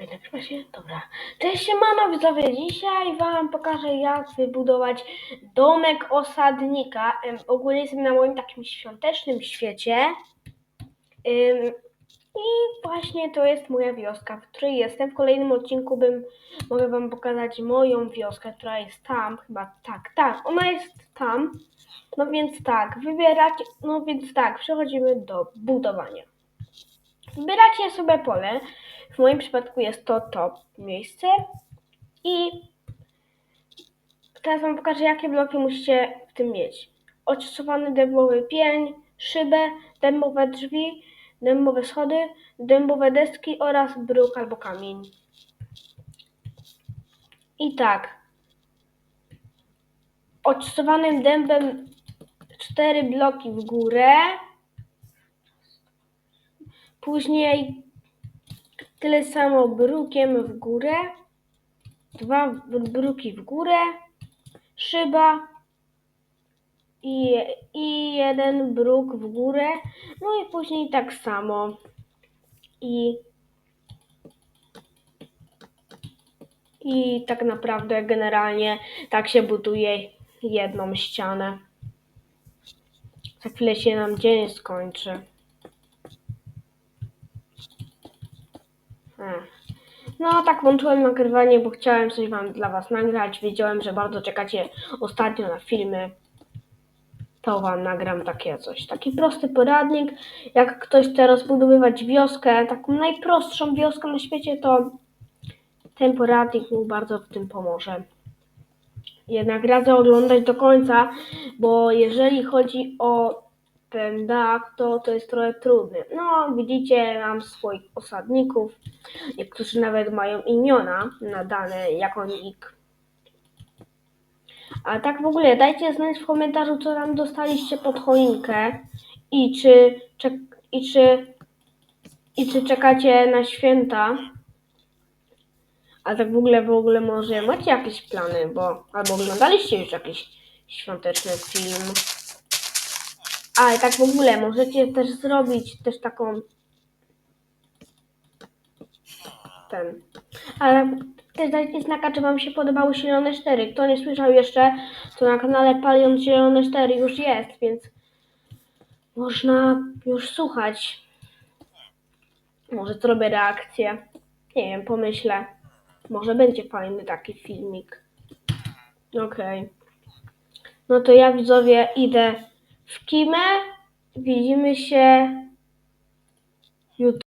Mogę nagrywać się? Dobra. Cześć siemano widzowie, dzisiaj wam pokażę jak wybudować domek osadnika. Ogólnie jestem na moim takim świątecznym świecie. I właśnie to jest moja wioska, w której jestem. W kolejnym odcinku bym mogę wam pokazać moją wioskę, która jest tam. Chyba tak, tak, ona jest tam. No więc tak, wybieracie, no więc tak, przechodzimy do budowania. Wybieracie sobie pole. W moim przypadku jest to to miejsce. I teraz Wam pokażę, jakie bloki musicie w tym mieć. Ocieżowany dębowy pień, szybę, dębowe drzwi, dębowe schody, dębowe deski oraz bruk albo kamień. I tak. Ocieżowanym dębem cztery bloki w górę. Później tyle samo brukiem w górę. Dwa br- bruki w górę. Szyba. I, I jeden bruk w górę. No i później tak samo. I, I tak naprawdę generalnie tak się buduje jedną ścianę. Za chwilę się nam dzień skończy. No tak włączyłem nagrywanie, bo chciałem coś wam dla was nagrać. Wiedziałem, że bardzo czekacie ostatnio na filmy. To wam nagram takie coś. Taki prosty poradnik. Jak ktoś chce rozbudowywać wioskę, taką najprostszą wioskę na świecie, to ten poradnik mu bardzo w tym pomoże. Jednak radzę oglądać do końca, bo jeżeli chodzi o ten to to jest trochę trudne. No, widzicie, mam swoich osadników. Niektórzy nawet mają imiona nadane jako nick. A tak w ogóle, dajcie znać w komentarzu, co tam dostaliście pod choinkę i czy, i czy, i czy czekacie na święta. A tak w ogóle, w ogóle może macie jakieś plany, bo albo oglądaliście już jakiś świąteczny film. Ale tak w ogóle możecie też zrobić też taką ten. Ale też dajcie znaka, czy Wam się podobały Zielone 4. Kto nie słyszał jeszcze, to na kanale Palion Zielone 4 już jest, więc można już słuchać. Może zrobię reakcję. Nie wiem, pomyślę. Może będzie fajny taki filmik. Okej. No to ja widzowie idę w kimę. Widzimy się jutro.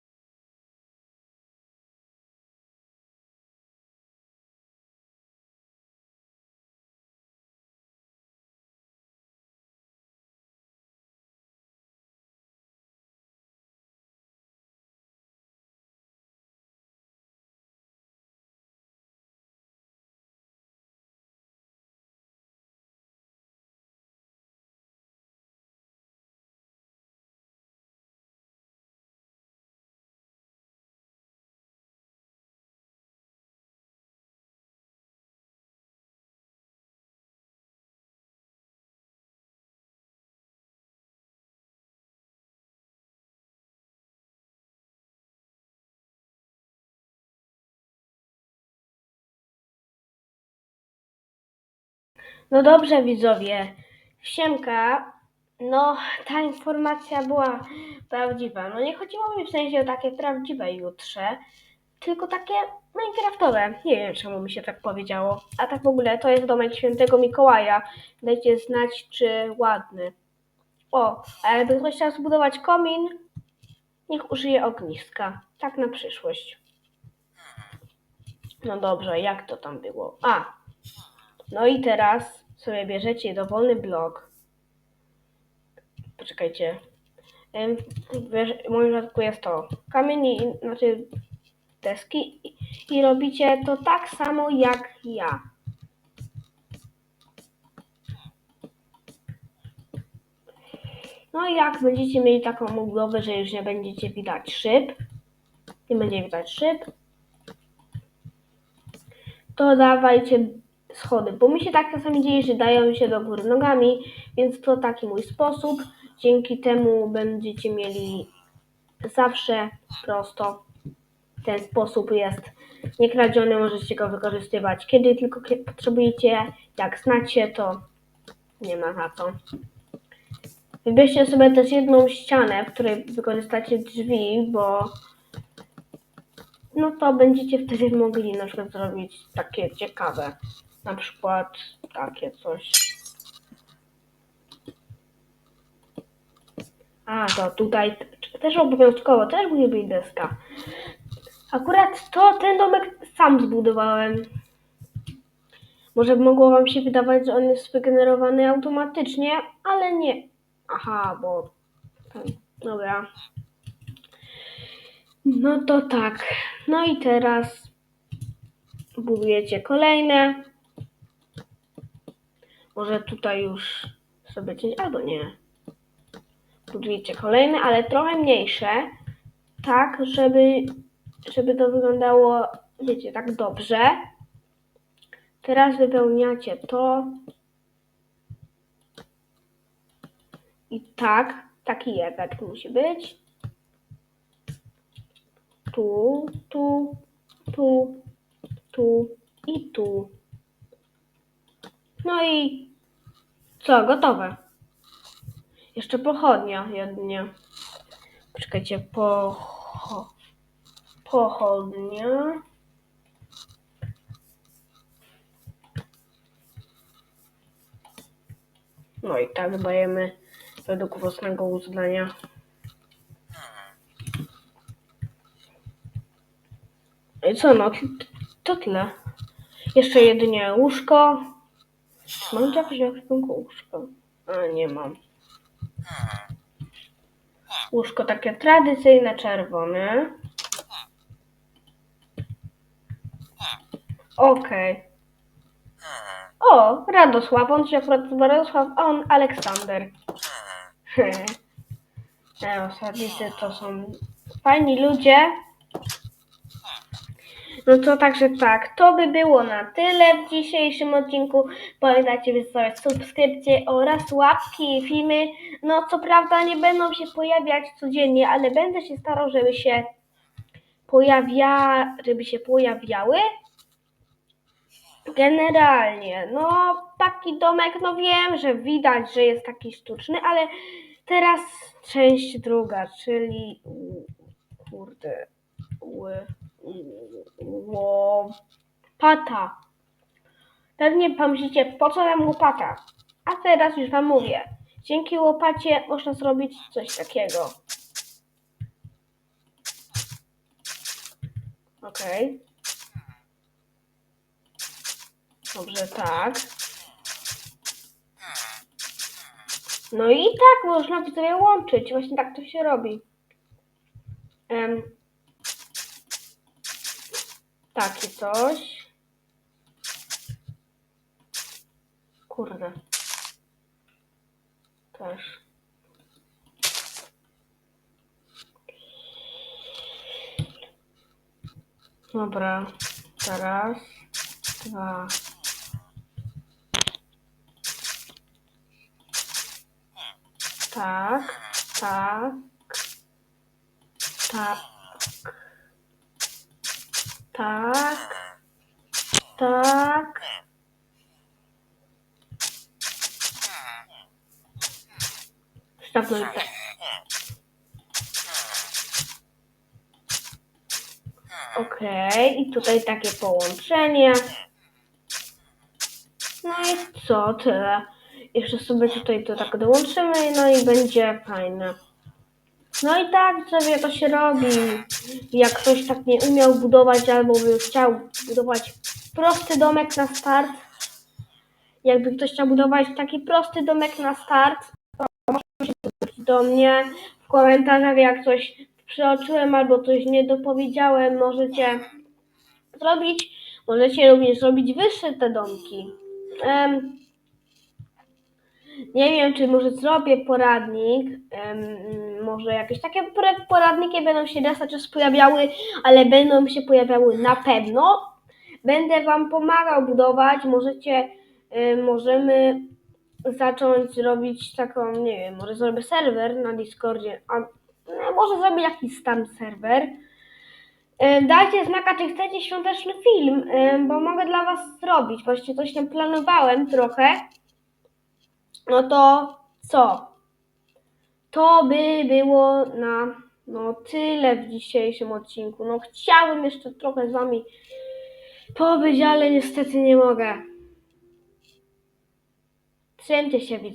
No dobrze, widzowie. Siemka. No, ta informacja była prawdziwa. No nie chodziło mi w sensie o takie prawdziwe jutrze, tylko takie Minecraftowe. Nie wiem, czemu mi się tak powiedziało. A tak w ogóle, to jest domek świętego Mikołaja. Dajcie znać, czy ładny. O, a jakby ktoś chciał zbudować komin, niech użyje ogniska. Tak na przyszłość. No dobrze, jak to tam było? A, no i teraz sobie bierzecie dowolny blok. Poczekajcie. W moim przypadku jest to kamień, znaczy deski i, robicie to tak samo jak ja. No i jak będziecie mieli taką budowę, że już nie będziecie widać szyb, nie będzie widać szyb, to dawajcie schody, bo mi się tak czasami dzieje, że dają się do góry nogami, więc to taki mój sposób. Dzięki temu będziecie mieli zawsze prosto. ten sposób jest niekradziony, możecie go wykorzystywać kiedy tylko potrzebujecie. Jak znacie, to nie ma na co. Wybierzcie sobie też jedną ścianę, w której wykorzystacie drzwi, bo no to będziecie wtedy mogli na przykład zrobić takie ciekawe. Na przykład takie coś. A, to tutaj też obowiązkowo, też musi być deska. Akurat to, ten domek sam zbudowałem. Może mogło wam się wydawać, że on jest wygenerowany automatycznie, ale nie. Aha, bo... Dobra. No to tak. No i teraz budujecie kolejne. Może tutaj już sobie coś, albo nie. Budujecie kolejne, ale trochę mniejsze. Tak, żeby, żeby to wyglądało, wiecie, tak dobrze. Teraz wypełniacie to. I tak, taki efekt musi być. Tu, tu, tu, tu i tu. No i co, gotowe. Jeszcze pochodnia jedynie. Poczekajcie, pocho, pochodnia. No i tak dajemy według własnego uznania. I co no, to tyle. Jeszcze jedynie łóżko. Mam jakieś ekwipunku łóżko? A, nie mam. Łóżko takie tradycyjne, czerwone. Okej. O, Radosław, on się akurat Radosław, a on Aleksander. Te osadnicy to są fajni ludzie. No to także tak, to by było na tyle w dzisiejszym odcinku. Pamiętajcie wystawiać subskrypcje oraz łapki. Filmy, no co prawda nie będą się pojawiać codziennie, ale będę się starał, żeby się pojawia, żeby się pojawiały. Generalnie, no taki domek, no wiem, że widać, że jest taki sztuczny, ale teraz część druga, czyli kurde, ły, łopata. Pewnie pomyślicie, po co nam łopata? A teraz już wam mówię. Dzięki łopacie można zrobić coś takiego. Okej. Dobrze, tak. No i tak można sobie łączyć. Właśnie tak to się robi. Em, takie coś. Kurde. Też. Dobra. Teraz. Dwa. Tak, tak, tak, tak, tak. Stopnij tak. Okej, i tutaj takie połączenie. No i co, tyle. Jeszcze sobie tutaj to tak dołączymy, no i będzie fajne. No i tak sobie to się robi. Jak ktoś tak nie umiał budować, albo by chciał budować prosty domek na start, jakby ktoś chciał budować taki prosty domek na start, to może się do mnie w komentarzach, jak coś przeoczyłem albo coś nie dopowiedziałem, możecie zrobić. Możecie również zrobić wyższe te domki. Em, nie wiem, czy może zrobię poradnik. może jakieś takie pora- poradniki będą się raz na czas pojawiały, ale będą się pojawiały na pewno. Będę Wam pomagał budować. Możecie, em, możemy zacząć robić taką, nie wiem, może zrobię serwer na Discordzie, a no, może zrobię jakiś tam serwer. Dajcie znaka, czy chcecie świąteczny film, bo mogę dla was zrobić. Właśnie coś tam planowałem trochę. No to co? To by było na no tyle w dzisiejszym odcinku. No chciałbym jeszcze trochę z wami pobyć, ale niestety nie mogę. Trzymcie się widzowie.